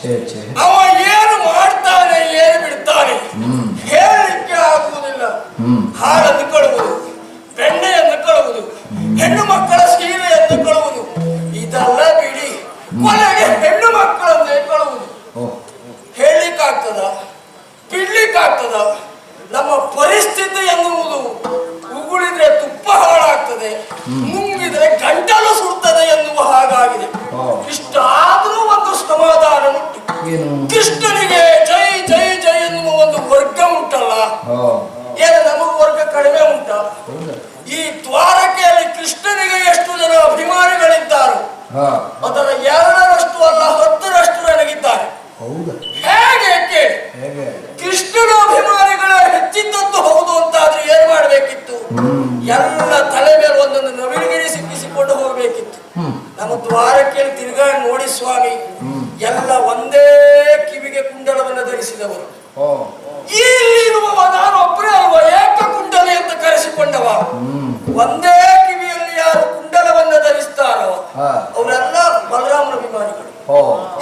Tchê, tchê. É. ಕಡಿಮೆ ಉಂಟ. ಈ ದ್ವಾರಕೆಯಲ್ಲಿ ಕೃಷ್ಣನಿಗೆ ಎಷ್ಟು ಜನ ಅಭಿಮಾನಿಗಳಿದ್ದಾರೆ ಅದರ ಎರಡರಷ್ಟು ಅಲ್ಲ ಹತ್ತರಷ್ಟು ನನಗಿದ್ದಾರೆ. ಹೇಗೆ ಕೇಳಿ? ಕೃಷ್ಣನ ಅಭಿಮಾನಿಗಳ ಹೆಚ್ಚಿದ್ದದ್ದು ಹೌದು ಅಂತಾದ್ರೆ ಏನ್ ಮಾಡಬೇಕಿತ್ತು? ಎಲ್ಲ ತಲೆ ಮೇಲೆ ಒಂದೊಂದು ನವಿಲುಗಿರಿ ಸಿಕ್ಕಿಸಿಕೊಂಡು ಹೋಗಬೇಕಿತ್ತು. ನಮ್ಮ ದ್ವಾರಕೆಯಲ್ಲಿ ತಿರುಗಾ ನೋಡಿ ಸ್ವಾಮಿ ಎಲ್ಲ ಒಂದೇ ಕಿವಿಗೆ ಕುಂಡಲವನ್ನು ಧರಿಸಿದವರು. ಇಲ್ಲಿರುವ ಇಲ್ಲಿರುವವ ನಾನು ಒಬ್ಬರೇ ಹ್ಮ್. ಒಂದೇ ಕಿವಿಯಲ್ಲಿ ಯಾರು ಕುಂಡಲವನ್ನು ಧರಿಸ್ತಾರೋ ಅವರೆಲ್ಲ ಬಲರಾಮನ ಅಭಿಮಾನಿಗಳು.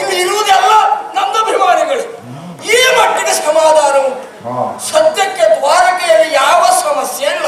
ಇಲ್ಲಿ ಇರುವುದೆಲ್ಲ ನಮ್ಮ ಅಭಿಮಾನಿಗಳು. ಈ ಮಟ್ಟಿಗೆ ಸಮಾಧಾನ ಉಂಟು. ಸದ್ಯಕ್ಕೆ ದ್ವಾರಕೆಯಲ್ಲಿ ಯಾವ ಸಮಸ್ಯೆ ಇಲ್ಲ.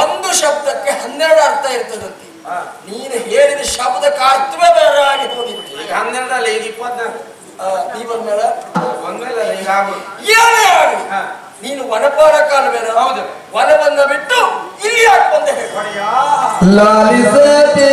ಒಂದು ಶಬ್ದಕ್ಕೆ ಹನ್ನೆರಡು ಅರ್ಥ ಇರ್ತದಂತೆ. ನೀನು ಹೇಳಿದ ಶಬ್ದಕ್ಕೆ ಅರ್ಥವೇ ಬೇರೆ ಆಗಿ ಹೋಗಿತ್ತು. ಈಗ ಹನ್ನೆರಡಲ್ಲ ಈಗ ಇಪ್ಪತ್ನಾಲ್ಕು. ನೀ ಬಂದ್ಮೇಲೆ? ಈಗ ಏನೇ ಆಗಲಿ. ನೀನು ವನಪಾಲ ಕಾಲವೇನ ಹೌದು. ಬಂದ ಬಿಟ್ಟು ಇಲ್ಲಿ ಯಾಕೆ ಬಂದೆ ಹೇಳು. ಲಾಲಿಸದೆ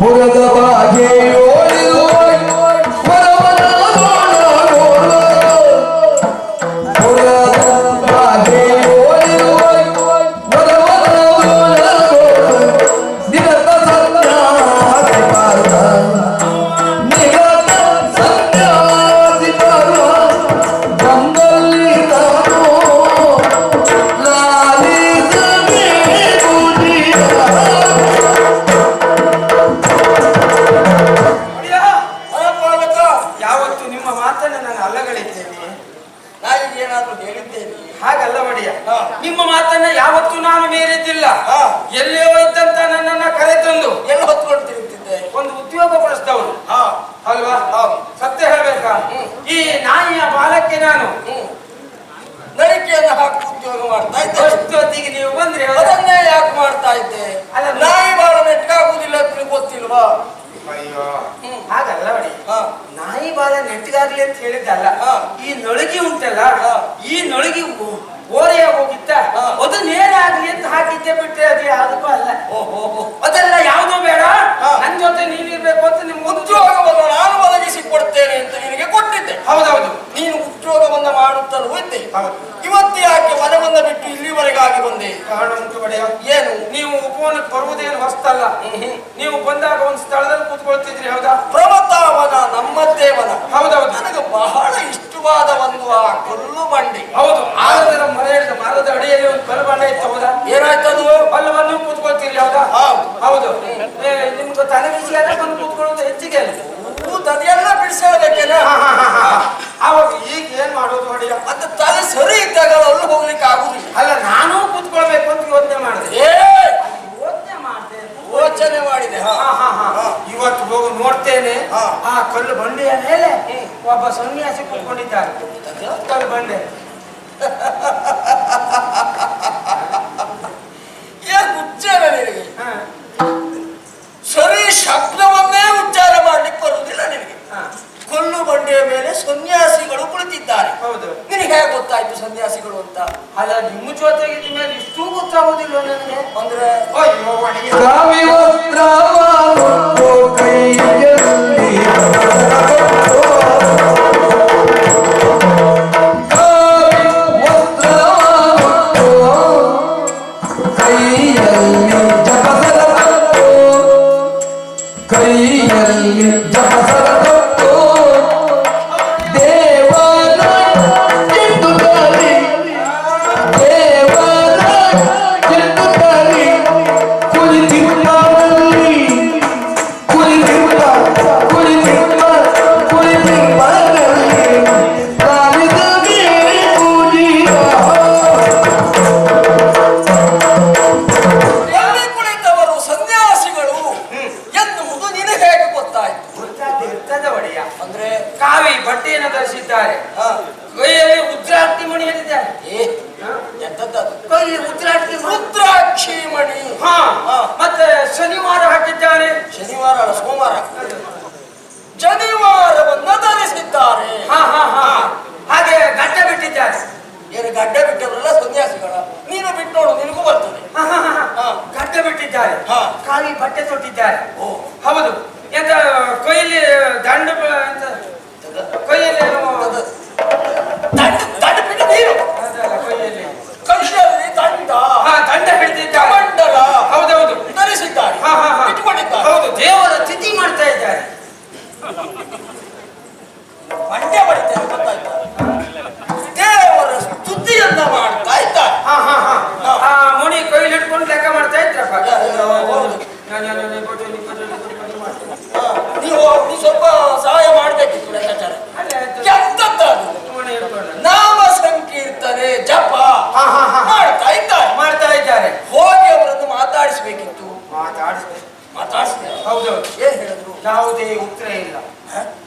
burada ಮೀರಿದ್ದಿಲ್ಲ ಹಾ. ಎಲ್ಲಿಯೋ ಇದ್ದಂತ ನನ್ನನ್ನ ಕರೆತಂದು? ಎಲ್ಲ ಹೊತ್ಕೊಂಡು ತಿರುಗ್ತಿದ್ದೆ? ಒಂದು ಉದ್ಯೋಗ ಪಡಿಸಿದವರು ಹಾ. ಅಲ್ವಾ? ಸತ್ಯ ಹೇಳ್ಬೇಕಾ? ಈ ನಾಯಿಯ ಬಾಲಕ್ಕೆ ನಾನು ಹ್ಮ್. ನಳಿಕೆಯನ್ನು ಹಾಕಿ ಉದ್ಯೋಗ ಮಾಡ್ತಾ ಇದ್ದೆ. ಅಷ್ಟೊತ್ತಿಗೆ ನೀವು ಬಂದ್ರೆ ಅದನ್ನೇ ಯಾಕೆ ಮಾಡ್ತಾ ಇದ್ದೆ? ಅಲ್ಲ, ನಾಯಿ ಬಾಳ ನಿಮ್ಗೆ ಗೊತ್ತಿಲ್ವಾ? ಅಯ್ಯೋ. ಹಾಗಲ್ಲ ನೋಡಿ. ನಾಯಿ ಬಾಲ ನೆಟ್ಟಿಗಾಗ್ಲಿ ಅಂತ ಹೇಳಿದ್ದಲ್ಲ. ಈ ನೊಳಗಿ ಉಂಟಲ್ಲ. ಈ ನೊಳಗಿ ಓ- ಓರೆಯಾಗಿ ಹೋಗಿತ್ತ. ಅದು ನೇರ ಆಗ್ಲಿ ಅಂತ ಹಾಕಿದ್ದೆ ಬಿಟ್ಟರೆ ಅದು ಯಾವುದಕ್ಕೂ ಅಲ್ಲ. ಓಹೋ. ಅದೆಲ್ಲ ಯಾವುದೂ ಬೇಡ. ಹಾ. ನನ್ ಜೊತೆ ನೀನಿರ್ಬೇಕು ಅಂತ ನಿಮ್ಗೆ ಉದ್ಯೋಗವನ್ನು ನಾನು ಒದಗಿಸಿ ಕೊಡ್ತೇನೆ ಅಂತ ನಿನಗೆ ಕೊಟ್ಟಿದ್ದೆ. ಹೌದೌದು. ನೀನು ಉದ್ಯೋಗವನ್ನ ಮಾಡುತ್ತಲೂ ಇದ್ದೆ ಹೌದು. ಇವತ್ತು ಯಾಕೆ ಮನವನ್ನ ಬಿಟ್ಟು ಇಲ್ಲಿವರೆಗಾಗಿ ಬಂದೆ. ಕಾರಣ ಉಂಟು ಒಡೆಯ ಏನು? ನೀವು ಉಪವನಕ್ಕೆ ಬರುವುದೇನು ಹೊಸ್ತಲ್ಲ. ನೀವು ಬಂದಾಗ ಒಂದು ಸ್ಥಳದಲ್ಲಿ ಕೂತ್ಕೊಳ್ತಿದ್ರಿ ಹೌದಾ? ಪ್ರಮತಾವನ ನಮ್ಮದೇ ವನ. ಹೌದೌದು. ನನಗೆ ಬಹಳ ಇಷ್ಟವಾದ ಒಂದು ಆ ಕಲ್ಲು ಬಂಡಿ. ಹೌದು ಆಲದ ಮರದ ಮರದ ಅಡಿಯಲ್ಲಿ ಒಂದು ಕಲ್ಬಂಡೆ ಇತ್ತು ಹೌದಾ? ಏನಾಯ್ತದು ಅಲ್ಲವನ್ನು ಕೂತ್ಕೊಳ್ತೀರಿ ಹೌದಾ? ಹೌದು. ನಿಮ್ಗೆ ತಲೆ ಬಿಸಿ ಆದ್ರೆ ಬಂದು ಕೂತ್ಕೊಳ್ಳೋದು ಹೆಚ್ಚಿಗೆ ಅಲ್ಲ ಕೂತ್ ಅದೆಲ್ಲ ಬಿಡಿಸಬೇಕೇನ ಹಾ, ಹಾ, ಹಾ, ಹಾ. ಅವಾಗ ಈಗ ಏನ್ ಮಾಡೋದು ಹೊಡಿಯ ಮತ್ತೆ ತಲೆ ಸರಿ ಇದ್ದಾಗ ಅಲ್ಲಿ ಹೋಗ್ಲಿಕ್ಕೆ ಆಗುದಿಲ್ಲ ಅಲ್ಲ ನಾನು ಕೂತ್ಕೊಳ್ಬೇಕು ಅಂತ ಯೋಚನೆ ಮಾಡಿದೆ ಏ ಓ ಕಲ್ಲು ಬಂಡೆಯ ಮೇಲೆ ಒಬ್ಬ ಸನ್ಯಾಸಿ ಕಲ್ಲು ಬಂಡೆ ಏನ್ ಉಚ್ಚಾರ ನಿನಗೆ ಸರಿ ಶಬ್ದವನ್ನೇ ಉಚ್ಚಾರ ಮಾಡ್ಲಿಕ್ಕೆ ಬರುವುದಿಲ್ಲ ನಿನಗೆ. ಕೊಲ್ಲು ಬಂಡೆಯ ಮೇಲೆ ಸನ್ಯಾಸಿಗಳು ಕುಳಿತಿದ್ದಾರೆ ಹೌದು ನಿನಗೆ ಹೇಗೆ ಗೊತ್ತಾಯ್ತು ಸನ್ಯಾಸಿಗಳು ಅಂತ ಅಲ್ಲ ನಿಮ್ಮ ಜೊತೆಗೆ ಮೇಲೆ ಇಷ್ಟೂ ಗೊತ್ತಾಗೋದಿಲ್ಲ ನನಗೆ ಅಂದ್ರೆ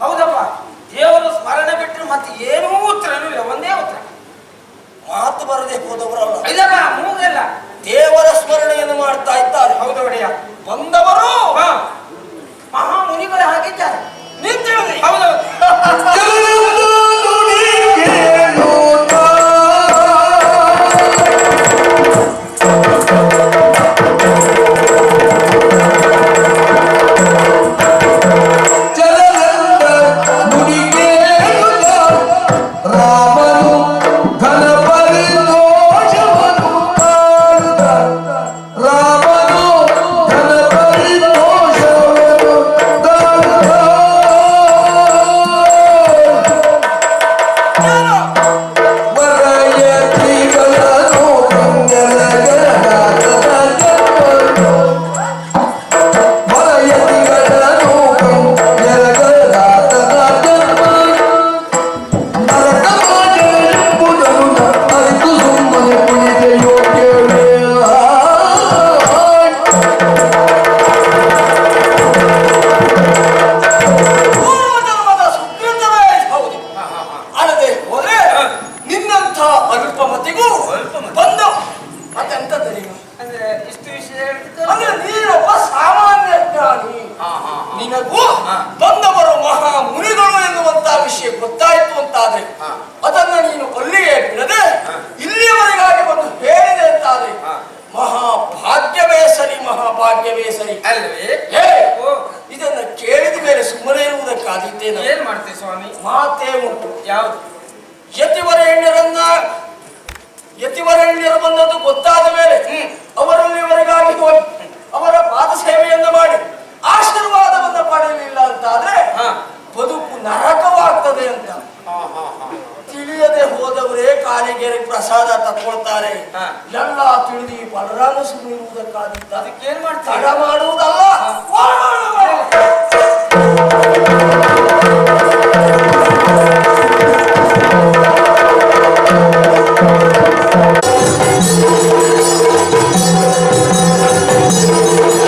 ಹೌದಪ್ಪ. ದೇವರು ಸ್ಮರಣೆ ಬಿಟ್ಟರೆ ಮತ್ತೆ ಏನೂ ಉತ್ತರನೂ ಇಲ್ಲ ಒಂದೇ ಉತ್ತರ. ಮಾತು ಬರದೆ ಹೋದವರಲ್ಲ ಇಲ್ಲಪ್ಪ ಮೂಗಲ್ಲ. ದೇವರ ಸ್ಮರಣೆಯನ್ನು ಮಾಡ್ತಾ ಇದ್ದಾರೆ. ಹೌದು ಒಡೆಯ. ಬಂದವರು ಹಾ. ಮಹಾ ಮುನಿಗಳು ಹಾಕಿದ್ದಾರೆ ನೀನ್ ತಿಳಿದಿ ಅಂದ್ರೆ ನೀನೊಬ್ಬ ಸಾಮಾನ್ಯ ಜ್ಞಾನಿ ನಿನಗೂ ಬಂದವರು ಮಹಾ ಮುನಿಗಳು ಎನ್ನುವಂತ ವಿಷಯ ಗೊತ್ತಾಯ್ತು ಅಂತಾದ್ರೆ ಅದನ್ನ ನೀನು ಅಲ್ಲಿಯೇ ಬಿಡದೆ ಇಲ್ಲಿಯವರೆಗಾಗಿ ಬಂದು ಹೇಳಿದೆ ಅಂತಾದ್ರೆ ಮಹಾ ಭಾಗ್ಯವೇ ಸರಿ ಮಹಾಭಾಗ್ಯವೇ ಸರಿ. ಅಲ್ವೇ ಇದನ್ನ ಕೇಳಿದ ಮೇಲೆ ಸುಮ್ಮನೆ ಇರುವುದಕ್ಕಾದಿದ್ದೇನೆ ಏನ್ ಮಾಡ್ತೀವಿ ಸ್ವಾಮಿ? ಮಾತೇ ಉಂಟು. ಯಾವ್ದು? ಯತಿವರೇಣ್ಯರನ್ನ ಯತಿವರೇಣ್ಯರು ಬಂದದ್ದು ಗೊತ್ತಾದ ಮೇಲೆ ಅವರಲ್ಲಿವರೆಗಾಗಿ ಹೋಗಿ ಅವರ ಪಾದ ಸೇವೆಯನ್ನು ಮಾಡಿ ಆಶೀರ್ವಾದವನ್ನು ಪಡೆಯಲಿಲ್ಲ ಅಂತ ಆದ್ರೆ ಬದುಕು ನರಕವಾಗ್ತದೆ ಅಂತ. ತಿಳಿಯದೆ ಹೋದವರೇ ಕಾಲಿಗೆರೆ ಪ್ರಸಾದ ತಕ್ಕೊಳ್ತಾರೆ. ಎಲ್ಲ ತಿಳಿದು ಬಲರಾಮ ಸುಮ್ಮನೆ ಅದಕ್ಕೆ ಏನ್ ಮಾಡ್ತಾರೆ? ಮಾಡುವುದಲ್ಲ.